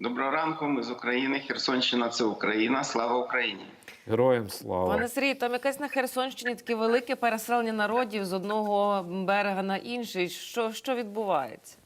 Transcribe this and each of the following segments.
Доброго ранку, ми з України. Херсонщина це Україна. Слава Україні! Героям слава. Пане Сергію, там якесь на Херсонщині таке велике переселення народів з одного берега на інший. Що, що відбувається?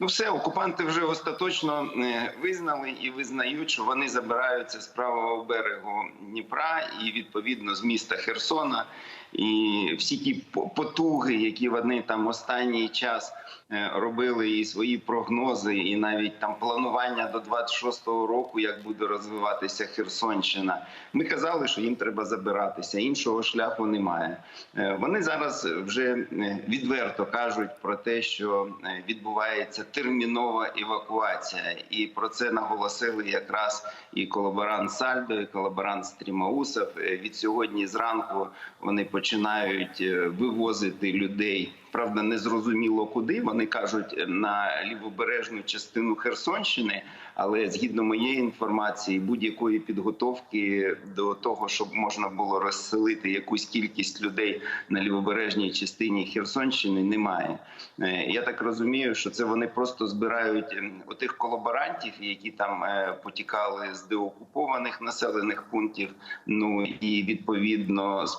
Ну, все, окупанти вже остаточно е, визнали і визнають, що вони забираються з правого берегу Дніпра і відповідно з міста Херсона. І всі ті потуги, які вони там останній час е, робили, і свої прогнози, і навіть там планування до 26-го року, як буде розвиватися Херсонщина. Ми казали, що їм треба забиратися. Іншого шляху немає. Е, Вони зараз вже е, відверто кажуть про те, що відбувається термінова евакуація, і про це наголосили якраз і колаборант Сальдо, і колаборант Стрімаусов. Від сьогодні зранку вони починають е, вивозити людей. Правда, не зрозуміло куди. Вони кажуть е, на лівобережну частину Херсонщини, але згідно моєї інформації, будь-якої підготовки до того, щоб можна було розселити якусь кількість людей на лівобережній частині Херсонщини, немає. Е, Я так розумію, що це вони просто збирають отих колаборантів, які там потікали з деокупованих населених пунктів. Ну і відповідно з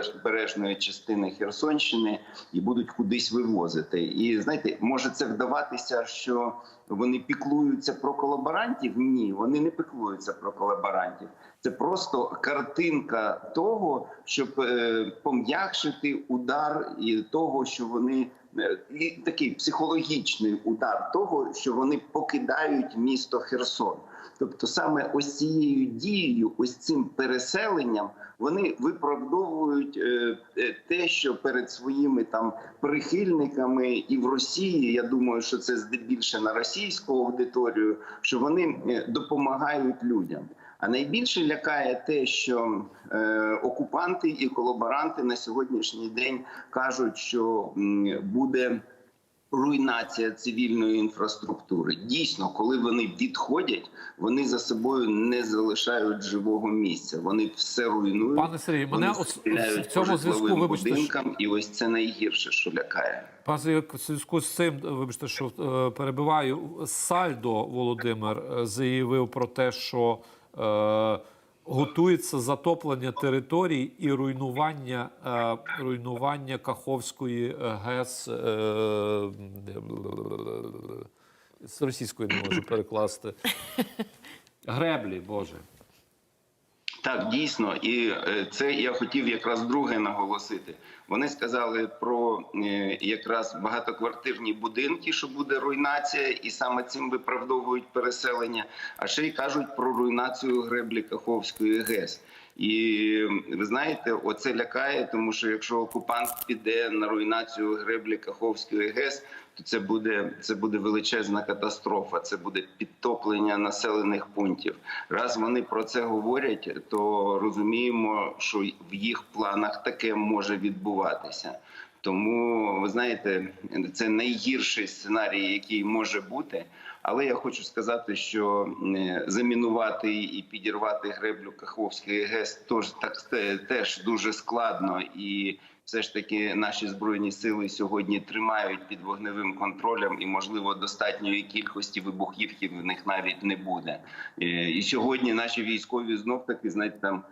правобережної частини Херсонщини і будуть кудись вивозити. І знаєте, може це вдаватися, що вони піклуються про колаборантів? Ні, вони не піклуються про колаборантів. Це просто картинка того, щоб е, пом'якшити удар і того, що вони е, і такий психологічний удар того, що вони покидають місто Херсон. Тобто, саме ось цією дією, ось цим переселенням, вони виправдовують е, те, що перед своїми там прихильниками і в Росії, я думаю, що це здебільше на російську аудиторію, що вони е, допомагають людям. А найбільше лякає те, що е, окупанти і колаборанти на сьогоднішній день кажуть, що буде руйнація цивільної інфраструктури. Дійсно, коли вони відходять, вони за собою не залишають живого місця. Вони все руйнують. Пане Сергію, мене вони в цьому зв'язку, вибачте, що- і ось це найгірше, що лякає. Пане в зв'язку з цим, вибачте, що е, перебиваю. Сальдо Володимир е, заявив про те, що е, готується затоплення територій і руйнування, е, руйнування Каховської е, ГЕС. Е, з російської не можу перекласти. Греблі, Боже. Так, дійсно, і е, це я хотів якраз друге наголосити. Вони сказали про е, якраз багатоквартирні будинки, що буде руйнація, і саме цим виправдовують переселення. А ще й кажуть про руйнацію греблі Каховської ГЕС. І ви знаєте, оце лякає, тому що якщо окупант піде на руйнацію греблі Каховської ГЕС, то це буде це буде величезна катастрофа. Це буде підтоплення населених пунктів. Раз вони про це говорять, то розуміємо, що в їх планах таке може відбуватися. Тому ви знаєте, це найгірший сценарій, який може бути. Але я хочу сказати, що е, замінувати і підірвати греблю Каховської ГЕС так те- теж дуже складно, і все ж таки наші збройні сили сьогодні тримають під вогневим контролем, і можливо достатньої кількості вибухівки в них навіть не буде. Е, І сьогодні наші військові знов таки знаєте, там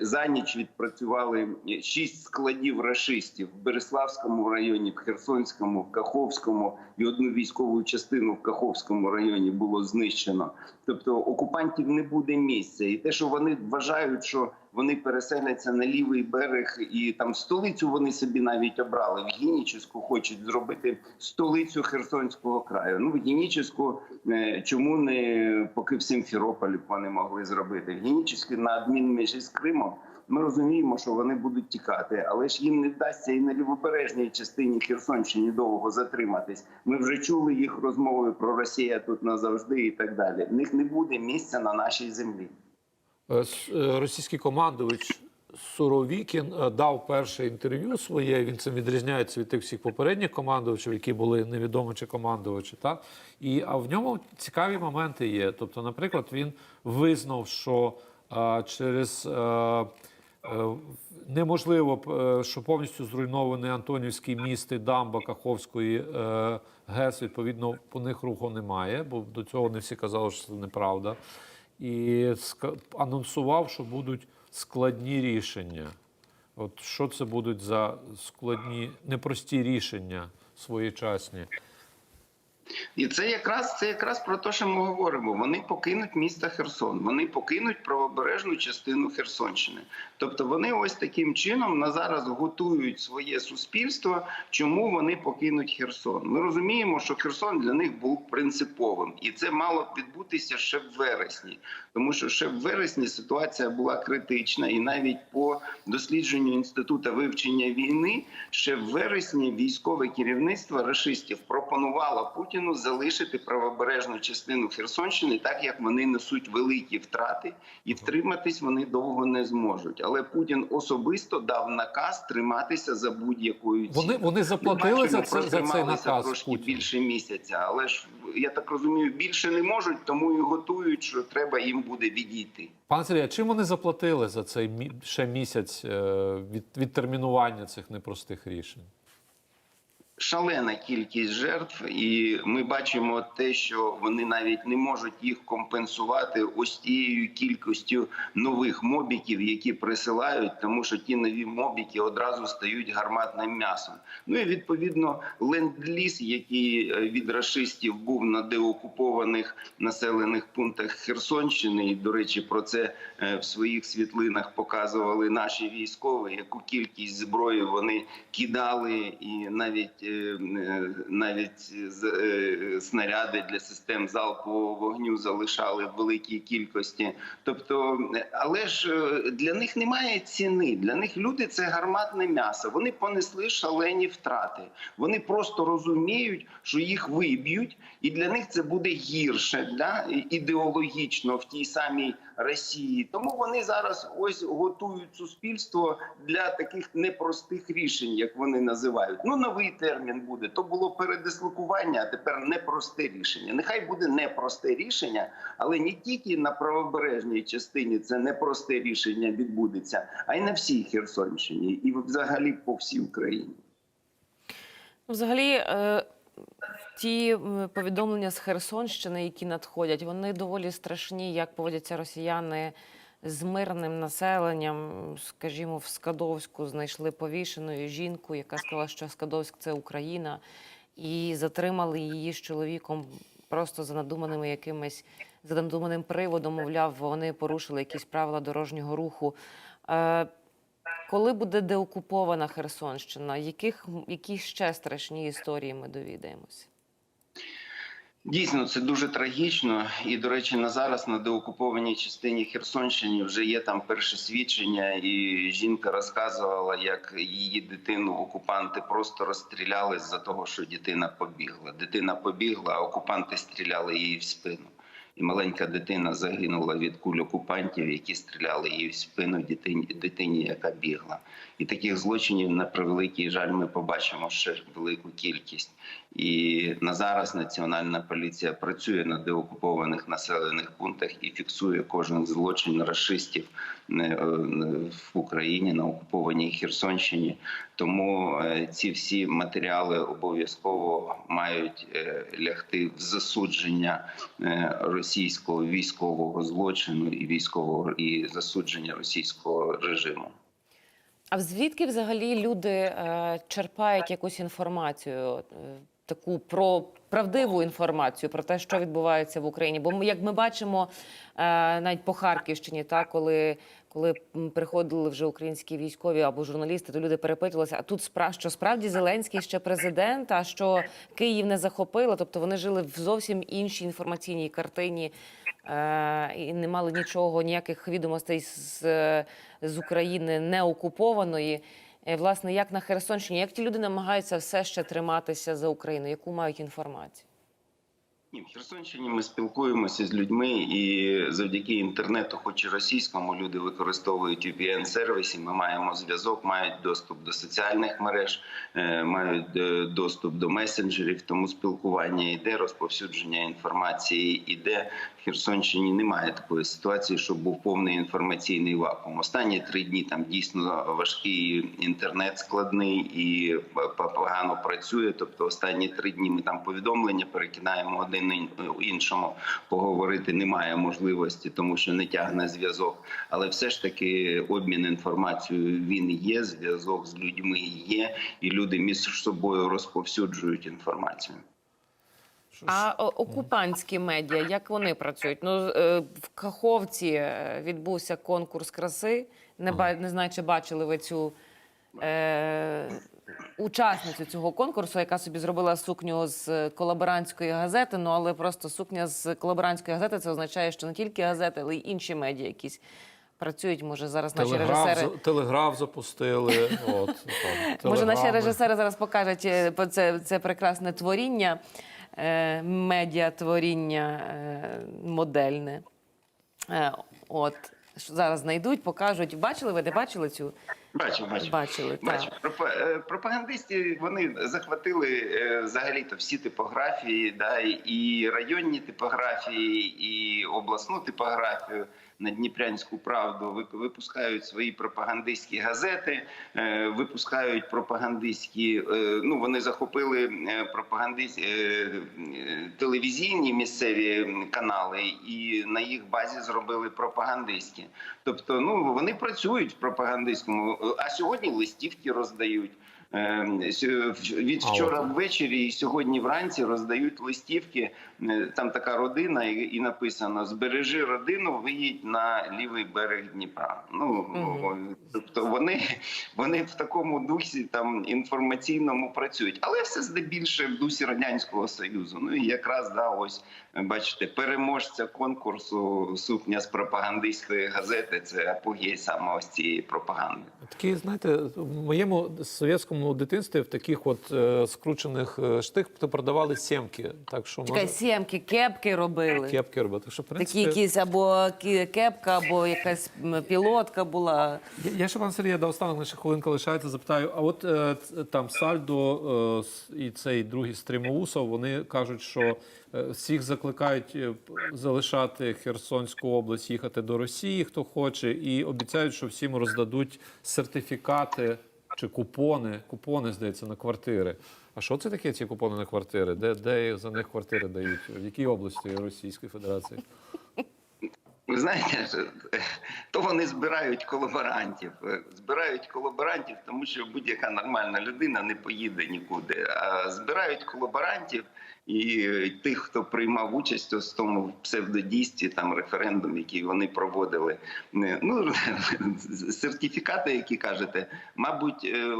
за ніч відпрацювали е, шість складів рашистів в Береславському районі, в Херсонському, в Каховському і одну військову частину в Каховському районі було знищено. Тобто окупантів не буде місця, і те, що вони вважають, що вони переселяться на лівий берег, і там столицю вони собі навіть обрали. В Гініческу хочуть зробити столицю Херсонського краю. Ну в Гініческу е, чому не поки в Симферополі б вони могли зробити? В Гініческу на адмінмежі з Кримом. Ми розуміємо, що вони будуть тікати, але ж їм не вдасться і на лівобережній частині Херсонщини довго затриматись. Ми вже чули їх розмови про Росія тут назавжди і так далі. В них не буде місця на нашій землі. Е, е, Російський командувач Суровікін е, дав перше інтерв'ю своє. Він цим відрізняється від тих всіх попередніх командувачів, які були невідомо чи командувачі. Так? І, а в ньому цікаві моменти є. Тобто, наприклад, він визнав, що е, через е, Е, Неможливо, е, що повністю зруйнований Антонівський міст і дамба Каховської ГЕС. Відповідно, по них руху немає, бо до цього не всі казали, що це неправда. І анонсував, що будуть складні рішення. От що це будуть за складні, непрості рішення своєчасні? І це якраз це якраз про те, що ми говоримо. Вони покинуть місто Херсон, вони покинуть правобережну частину Херсонщини. Тобто вони ось таким чином на зараз готують своє суспільство, чому вони покинуть Херсон. Ми розуміємо, що Херсон для них був принциповим, і це мало відбутися ще в вересні, тому що ще в вересні ситуація була критична, і навіть по дослідженню інституту вивчення війни, ще в вересні військове керівництво рашистів пропонувало Путіну залишити правобережну частину Херсонщини, так як вони несуть великі втрати, і втриматись вони довго не зможуть. Але Путін особисто дав наказ триматися за будь-якою ціною. Вони, вони заплатили бачимо, за, це, за цей наказ трошки Путіну? більше місяця, але ж я так розумію, більше не можуть, тому і готують, що треба їм буде відійти. Пане Сергій, а чим вони заплатили за цей ще місяць е, від, відтермінування цих непростих рішень? Шалена кількість жертв, і ми бачимо те, що вони навіть не можуть їх компенсувати ось тією кількістю нових мобіків, які присилають, тому що ті нові мобіки одразу стають гарматним м'ясом. Ну і відповідно ленд-ліз, який е, від рашистів був на деокупованих населених пунктах Херсонщини. І до речі, про це е, в своїх світлинах показували наші військові, яку кількість зброї вони кидали, і навіть навіть з- е, снаряди для систем залпового вогню залишали в великій кількості. Тобто, е, але ж е, для них немає ціни. Для них люди це гарматне м'ясо. Вони понесли шалені втрати. Вони просто розуміють, що їх виб'ють, і для них це буде гірше да? ідеологічно в тій самій Росії. Тому вони зараз ось готують суспільство для таких непростих рішень, як вони називають. Ну новий термін буде. То було передислокування, а тепер непросте рішення. Нехай буде непросте рішення, але не тільки на правобережній частині це непросте рішення відбудеться, а й на всій Херсонщині, і взагалі по всій Україні. Взагалі, е, ті повідомлення з Херсонщини, які надходять, вони доволі страшні, як поводяться росіяни з мирним населенням. Скажімо, в Скадовську знайшли повішеною жінку, яка сказала, що Скадовськ це Україна, і затримали її з чоловіком просто за надуманими якимись за надуманим приводом. Мовляв, вони порушили якісь правила дорожнього руху. Е, коли буде деокупована Херсонщина, яких які ще страшні історії ми довідаємося? Дійсно, це дуже трагічно. І, до речі, на зараз на деокупованій частині Херсонщини вже є там перше свідчення, і жінка розказувала, як її дитину окупанти просто розстріляли з-за того, що дитина побігла. Дитина побігла, а окупанти стріляли її в спину. І маленька дитина загинула від куль окупантів, які стріляли її в спину дитині, дитині, яка бігла. І таких злочинів на превеликий жаль ми побачимо ще велику кількість. І на зараз національна поліція працює на деокупованих населених пунктах і фіксує кожен злочин рашистів е, в Україні на окупованій Херсонщині. Тому е, ці всі матеріали обов'язково мають е, лягти в засудження російського військового злочину і військового і засудження російського режиму. А звідки взагалі люди черпають якусь інформацію, таку про правдиву інформацію про те, що відбувається в Україні? Бо ми, як ми бачимо, е, навіть по Харківщині, та коли, коли приходили вже українські військові або журналісти, то люди перепитувалися, а тут спра- що справді Зеленський ще президент, а що Київ не захопило. Тобто вони жили в зовсім іншій інформаційній картині е, і не мали нічого, ніяких відомостей з, з України не окупованої. Е, Власне, як на Херсонщині, як ті люди намагаються все ще триматися за Україну, яку мають інформацію? Ні, в Херсонщині ми спілкуємося з людьми, і завдяки інтернету, хоч і російському, люди використовують vpn сервісі Ми маємо зв'язок, мають доступ до соціальних мереж, е, мають е, доступ до месенджерів. Тому спілкування йде, розповсюдження інформації іде. В Херсонщині немає такої ситуації, щоб був повний інформаційний вакуум. Останні три дні там дійсно важкий інтернет складний і погано працює. Тобто, останні три дні ми там повідомлення перекидаємо один ін- іншому. Поговорити немає можливості, тому що не тягне зв'язок. Але все ж таки обмін інформацією він є. Зв'язок з людьми є, і люди між собою розповсюджують інформацію. А окупантські медіа, як вони працюють? Ну е, в Каховці е, відбувся конкурс краси. Не ба не знаю, чи бачили ви цю е, учасницю цього конкурсу, яка собі зробила сукню з колаборантської газети. Ну але просто сукня з колаборантської газети це означає, що не тільки газети, але й інші медіа якісь працюють. Може зараз наші телеграф, режисери. телеграф запустили. От, там, Може, наші режисери зараз покажуть е, це, це прекрасне творіння, е, медіатворіння е, модельне. Е, от зараз знайдуть, покажуть. Бачили ви, де бачили цю? Бачу, бачу. Бачили, пропа- е, пропагандисти вони захватили е, взагалі-то всі типографії, да, і районні типографії, і обласну типографію. На Дніпрянську правду випускають свої пропагандистські газети, е, випускають пропагандистські. е, Ну вони захопили е, пропагандист е, телевізійні місцеві канали, і на їх базі зробили пропагандистські. Тобто, ну вони працюють в пропагандистському, а сьогодні листівки роздають. Е, Від вчора ввечері і сьогодні вранці роздають листівки. Е, Там така родина, і написано: Збережи родину, виїдь на лівий берег Дніпра. Ну тобто вони, вони в такому дусі там інформаційному працюють, але все здебільше в дусі радянського союзу. Ну і якраз да, ось бачите, переможця конкурсу сукня з пропагандистської газети. Це апогей саме ось цієї пропаганди. Такі, знаєте, в моєму совєтському дитинстві в таких от е, скручених е, штих продавали сімки. Так що Чекай, може сімки, кепки робили. кепки робити. Так що, в Такі якісь або кепка, або якась пілотка була. Я, я ще пан Сергія до останок наша хвилинка лишається. Запитаю, а от е, там Сальдо е, і цей другий Стрімоусов, вони кажуть, що е, всіх закликають е, залишати Херсонську область, їхати до Росії, хто хоче, і обіцяють, що всім роздадуть сертифікати чи купони. Купони, здається, на квартири. А що це таке ці купони на квартири? Де, де за них квартири дають? В якій області Російської Федерації? Ви знаєте, то вони збирають колаборантів. Е, Збирають колаборантів, тому що будь-яка нормальна людина не поїде нікуди. А збирають колаборантів і е, тих, хто приймав участь ось в тому псевдодійстві, там референдум, який вони проводили. Е, Ну сертифікати, які кажете, мабуть, е,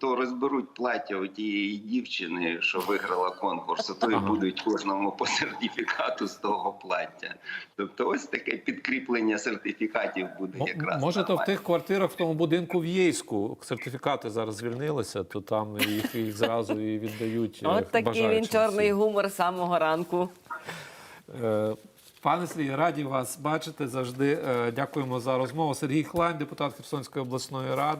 то розберуть плаття у тієї дівчини, що виграла конкурс, то Ага. будуть кожному по сертифікату з того плаття. Тобто, ось таке підкріплення сертифікатів буде якраз. Може, то в тих квартирах в тому будинку в Єйську сертифікати зараз звільнилися, то там їх, їх зразу і віддають. От такий він чорний. Гумор самого ранку. Е, Пане Сергій, раді вас бачити завжди. Е, Дякуємо за розмову. Сергій Хлань, депутат Херсонської обласної ради.